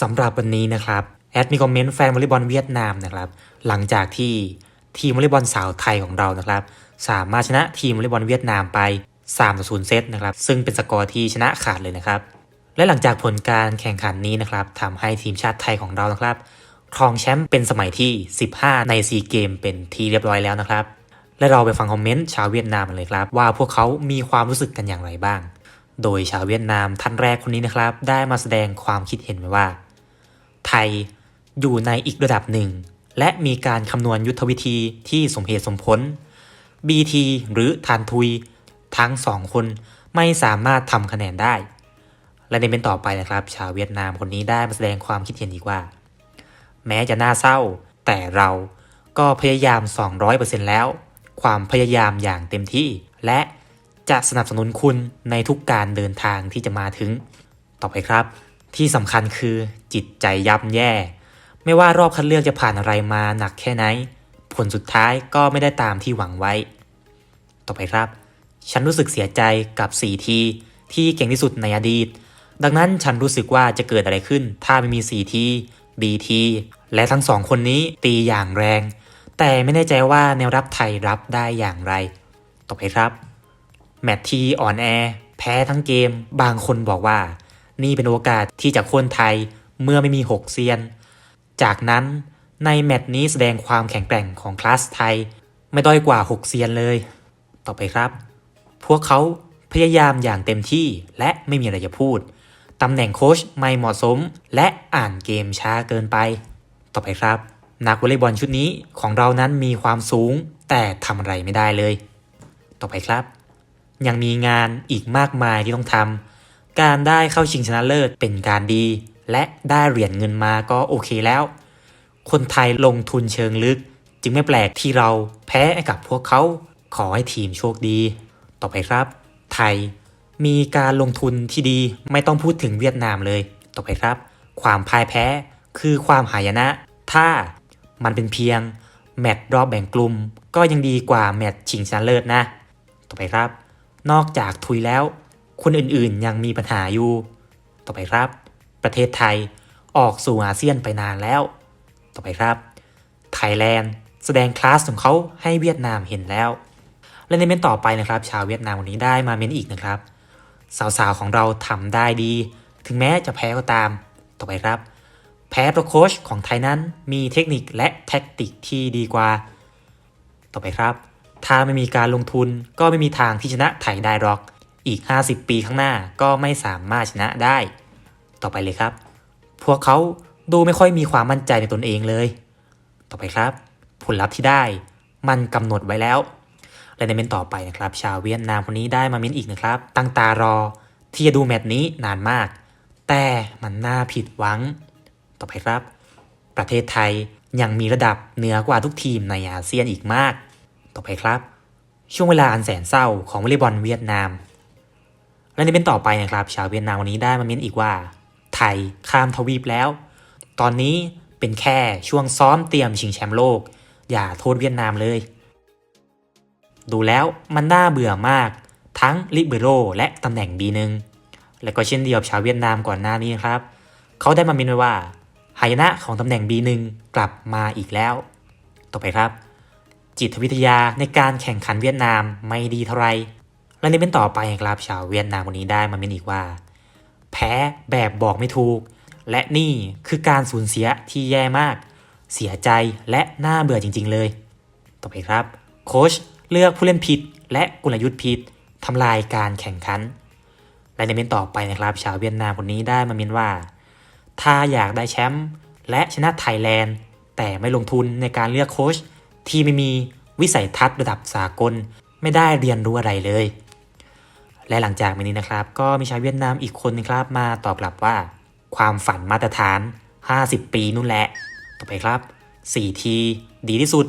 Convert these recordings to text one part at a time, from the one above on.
สำหรับวันนี้นะครับ แอดมีคอมเมนต์แฟนวอลเลย์บอลเวียดนามนะครับ หลังจากที่ทีมวอลเลย์บอลสาวไทยของเรานะครับ สามารถชนะทีมวอลเลย์บอลเวียดนามไป3ต่อ0เซตนะครับ ซึ่งเป็นสกอร์ที่ชนะขาดเลยนะครับ และหลังจากผลการแข่งขันนี้นะครับทำให้ทีมชาติไทยของเรานะครับครองแชมป์เป็นสมัยที่ 15 ในซีเกมเป็นที่เรียบร้อยแล้วนะครับ และเราไปฟังคอมเมนต์ชาวเวียดนามกันเลยครับ ว่าพวกเขามีความรู้สึกกันอย่างไรบ้าง โดยชาวเวียดนามท่านแรกคนนี้นะครับ ได้มาแสดงความคิดเห็นไว้ว่า ไทยอยู่ในอีกระดับหนึ่ง และมีการคำนวณยุทธวิธีที่สมเหตุสมผล BT หรือทานทุย ทั้งสองคนไม่สามารถทำคะแนนได้ และในเป็นต่อไปนะครับ ชาวเวียดนามคนนี้ได้มาแสดงความคิดเห็นอีกว่า แม้จะน่าเศร้า แต่เราก็พยายาม 200%แล้ว ความพยายามอย่างเต็มที่ และจะสนับสนุนคุณในทุกการเดินทางที่จะมาถึง ต่อไปครับ ที่สำคัญคือจิตใจย่ำแย่ ไม่ว่ารอบคัดเลือกจะผ่านอะไรมาหนักแค่ไหน ผลสุดท้ายก็ไม่ได้ตามที่หวังไว้ ต่อไปครับ ฉันรู้สึกเสียใจกับ 4 ทีที่เก่งที่สุดในอดีต ดังนั้นฉันรู้สึกว่าจะเกิดอะไรขึ้น ถ้าไม่มี 4 ที BT และทั้งสองคนนี้ตีอย่างแรง แต่ไม่แน่ใจว่าแนวรับไทยรับได้อย่างไร ต่อไปครับ แมตทีอ่อนแอ แพ้ทั้งเกม บางคนบอกว่า นี่เป็นโอกาสที่จะโค่นไทยเมื่อไม่มี 6 เซียน จากนั้นในแมตช์นี้แสดงความแข็งแกร่งของคลาสไทย ไม่ด้อยกว่า 6 เซียนเลย ต่อไปครับ พวกเขาพยายามอย่างเต็มที่และไม่มีอะไรจะพูด ตำแหน่งโค้ชไม่เหมาะสม และอ่านเกมช้าเกินไป ต่อไปครับ นักวอลเลย์บอลชุดนี้ของเรานั้นมีความสูงแต่ทำอะไรไม่ได้เลย ต่อไปครับ ยังมีงานอีกมากมายที่ต้องทำการได้เข้าชิงชนะเลิศเป็นการดี และได้เหรียญเงินมาก็โอเคแล้ว คนไทยลงทุนเชิงลึก จึงไม่แปลกที่เราแพ้กับพวกเขาขอให้ทีมโชคดี ต่อไปครับ ไทยมีการลงทุนที่ดีไม่ต้องพูดถึงเวียดนามเลย ต่อไปครับ ความพ่ายแพ้คือความหายนะ ถ้า มันเป็นเพียงแมตช์รอบแบ่งกลุ่ม ก็ยังดีกว่าแมตช์ชิงชนะเลิศนะ ต่อไปครับ นอกจากทุยแล้ว คนอื่นๆยังมีปัญหาอยู่ ต่อไปครับ ประเทศไทยออกสู่อาเซียนไปนานแล้ว ต่อไปครับ ไทยแลนด์แสดงคลาสของเขาให้เวียดนามเห็นแล้ว และในเมนต่อไปนะครับ ชาวเวียดนามวันนี้ได้มาเมนอีกนะครับ สาวๆของเราทำได้ดี ถึงแม้จะแพ้ก็ตาม ต่อไปครับ แพ้เพราะโค้ชของไทยนั้นมีเทคนิคและแท็กติกที่ดีกว่า ต่อไปครับ ถ้าไม่มีการลงทุนก็ไม่มีทางที่ชนะไทยได้หรอก อีก 50 ปีข้างหน้าก็ไม่สามารถชนะได้ ต่อไปเลยครับ พวกเขาดูไม่ค่อยมีความมั่นใจในตนเองเลย ต่อไปครับ ผลลัพธ์ที่ได้มันกำหนดไว้แล้ว และในเมนต์ต่อไปนะครับ ชาวเวียดนามคนนี้ได้มาเมนต์อีกนะครับ ตั้งตารอที่จะดูแมตช์นี้นานมาก แต่มันน่าผิดหวัง ต่อไปครับ ประเทศไทยยังมีระดับเหนือกว่าทุกทีมในอาเซียนอีกมาก ต่อไปครับ ช่วงเวลาอันแสนเศร้าของวอลเลย์บอลเวียดนาม และในเป็นต่อไปนะครับ ชาวเวียดนามวันนี้ได้มาเม้นอีกว่า ไทยข้ามทวีปแล้ว ตอนนี้เป็นแค่ช่วงซ้อมเตรียมชิงแชมป์โลก อย่าโทษเวียดนามเลย ดูแล้วมันน่าเบื่อมาก ทั้งลิเบโรและตำแหน่ง B1 และก็เช่นเดียวกับชาวเวียดนามก่อนหน้านี้นครับ เขาได้มาเมนไว้ว่า หายนะของตำแหน่ง B1 กลับมาอีกแล้ว ต่อไปครับ จิตวิทยาในการแข่งขันเวียดนามไม่ดีเท่าไร และในเป็นต่อไปครับชาวเวียดนามวันนี้ได้มาเมนอีกว่า แพ้แบบบอกไม่ถูก และนี่คือการสูญเสียที่แย่มาก เสียใจและน่าเบื่อจริง ๆ เลย ต่อไปครับ โค้ชเลือกผู้เล่นผิด และกลยุทธ์ผิดทำลายการแข่งขัน และในเมนต่อไปนะครับ ชาวเวียดนามคนนี้ได้มาเมนว่า ถ้าอยากได้แชมป์และชนะไทยแลนด์ แต่ไม่ลงทุนในการเลือกโค้ชที่ไม่มีวิสัยทัศน์ระดับสากล ไม่ได้เรียนรู้อะไรเลย และหลังจากนี้นะครับ ก็มีชาวเวียดนามอีกคนนึงครับมาตอบกลับว่า ความฝันมาตรฐาน 50 ปีนู่นแหละ ต่อไปครับ 4 ที ดีที่สุด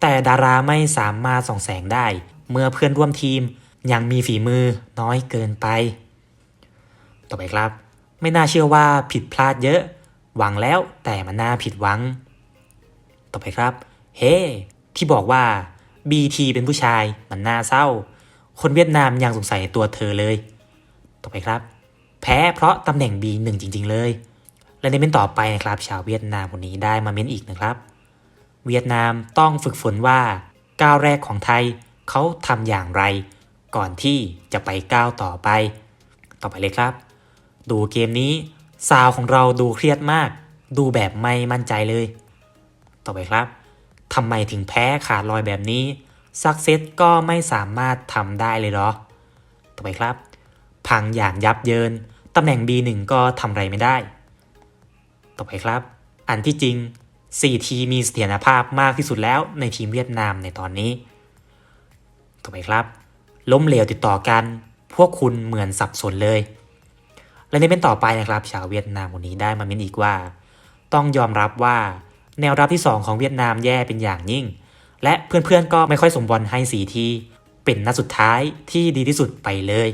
แต่ดาราไม่สามารถส่องแสงได้ เมื่อเพื่อนร่วมทีมยังมีฝีมือน้อยเกินไป ต่อไปครับ ไม่น่าเชื่อว่าผิดพลาดเยอะ หวังแล้วแต่มันน่าผิดหวัง ต่อไปครับ เฮ้ที่บอกว่า BT เป็นผู้ชายมันน่าเศร้า คนเวียดนามยังสงสัยตัวเธอเลย ต่อไปครับ แพ้เพราะตำแหน่ง B1 จริง ๆ เลย และในเม้นต่อไปนะครับ ชาวเวียดนามคนนี้ได้มาเม้นอีกนะครับ เวียดนามต้องฝึกฝนว่าก้าวแรกของไทยเขาทำอย่างไร ก่อนที่จะไปก้าวต่อไป ต่อไปเลยครับ ดูเกมนี้ซาวของเราดูเครียดมาก ดูแบบไม่มั่นใจเลย ต่อไปครับทำไมถึงแพ้ขาดลอยแบบนี้ซักเซตก็ไม่สามารถทำได้เลยเหรอ ต่อไปครับ พังอย่างยับเยิน ตำแหน่ง B1 ก็ทำอะไรไม่ได้ ต่อไปครับ อันที่จริง 4 ทีมีเสถียรภาพมากที่สุดแล้วในทีมเวียดนามในตอนนี้ ต่อไปครับ ล้มเหลวติดต่อกัน พวกคุณเหมือนสับสนเลย และในเป็นต่อไปนะครับ ชาวเวียดนามคนนี้ได้มาเม้นอีกว่า ต้องยอมรับว่า แนวรับที่ 2 ของเวียดนามแย่เป็นอย่างยิ่ง และเพื่อนๆก็ไม่ค่อยสมบอลให้สีทีเป็นนัดสุดท้ายที่ดีที่สุดไปเลย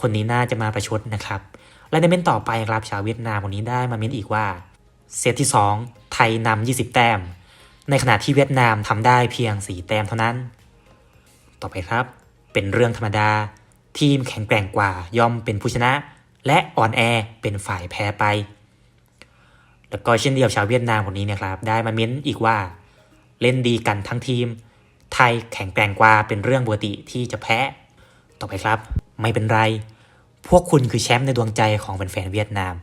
คนนี้น่าจะมาประชดนะครับ และในเม้นต่อไปครับชาวเวียดนามคนนี้ได้มาเม้นอีกว่าเซตที่ 2 ไทยนำ20 แต้ม ในขณะที่เวียดนามทำได้เพียง 4 แต้มเท่านั้น ต่อไปครับ เป็นเรื่องธรรมดา ทีมแข็งแกร่งกว่าย่อมเป็นผู้ชนะ และอ่อนแอเป็นฝ่ายแพ้ไป แล้วก็เช่นเดียวชาวเวียดนามคนนี้นะครับ ได้มาเม้นอีกว่า เล่นดีกันทั้งทีม ไทยแข็งแกร่งกว่าเป็นเรื่องปกติที่จะแพ้ ต่อไปครับ ไม่เป็นไร พวกคุณคือแชมป์ในดวงใจของแฟนๆเวียดนาม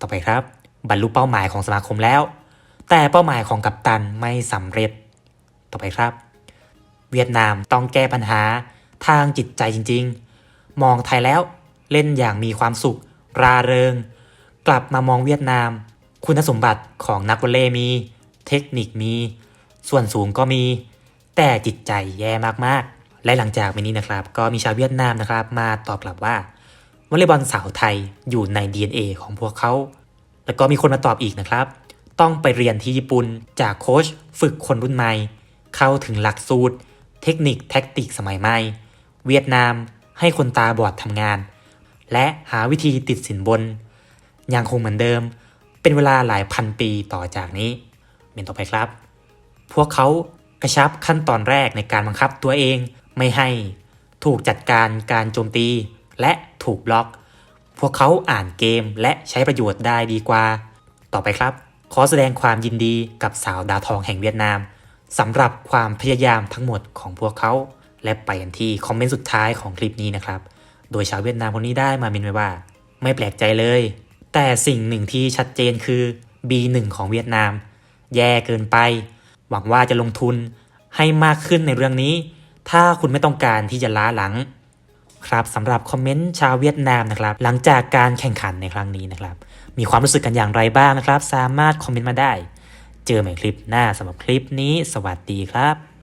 ต่อไปครับ บรรลุเป้าหมายของสมาคมแล้ว แต่เป้าหมายของกัปตันไม่สำเร็จ ต่อไปครับ เวียดนามต้องแก้ปัญหาทางจิตใจจริง ๆ มองไทยแล้ว เล่นอย่างมีความสุข ราเริง กลับมามองเวียดนาม คุณสมบัติของนักวอลเลย์มี เทคนิคมี ส่วนสูงก็มี แต่จิตใจแย่มากๆ และหลังจากนี้นะครับ ก็มีชาวเวียดนามนะครับ มาตอบกลับว่าวอลเลย์บอลสาวไทยอยู่ใน DNA ของพวกเขา แล้วก็มีคนมาตอบอีกนะครับ ต้องไปเรียนที่ญี่ปุ่นจากโค้ชฝึกคนรุ่นใหม่ เข้าถึงหลักสูตร เทคนิคแท็กติกสมัยใหม่ เวียดนามให้คนตาบอดทำงาน และหาวิธีติดสินบน ยังคงเหมือนเดิม เป็นเวลาหลายพันปีต่อจากนี้เมนต่อไปครับ พวกเขากระชับขั้นตอนแรกในการบังคับตัวเองไม่ให้ถูกจัดการการโจมตี และถูกบล็อก พวกเขาอ่านเกมและใช้ประโยชน์ได้ดีกว่า ต่อไปครับ ขอแสดงความยินดีกับสาวดาวทองแห่งเวียดนามสำหรับความพยายามทั้งหมดของพวกเขา และไปกันที่คอมเมนต์สุดท้ายของคลิปนี้นะครับ โดยชาวเวียดนามคนนี้ได้มาเมนไว้ว่า ไม่แปลกใจเลย แต่สิ่งหนึ่งที่ชัดเจนคือ B1 ของเวียดนาม แย่เกินไป หวังว่าจะลงทุนให้มากขึ้นในเรื่องนี้ ถ้าคุณไม่ต้องการที่จะล้าหลัง ครับสำหรับคอมเมนต์ชาวเวียดนามนะครับ หลังจากการแข่งขันในครั้งนี้นะครับ มีความรู้สึกกันอย่างไรบ้างนะครับ สามารถคอมเมนต์มาได้ เจอใหม่คลิปหน้าสำหรับคลิปนี้ สวัสดีครับ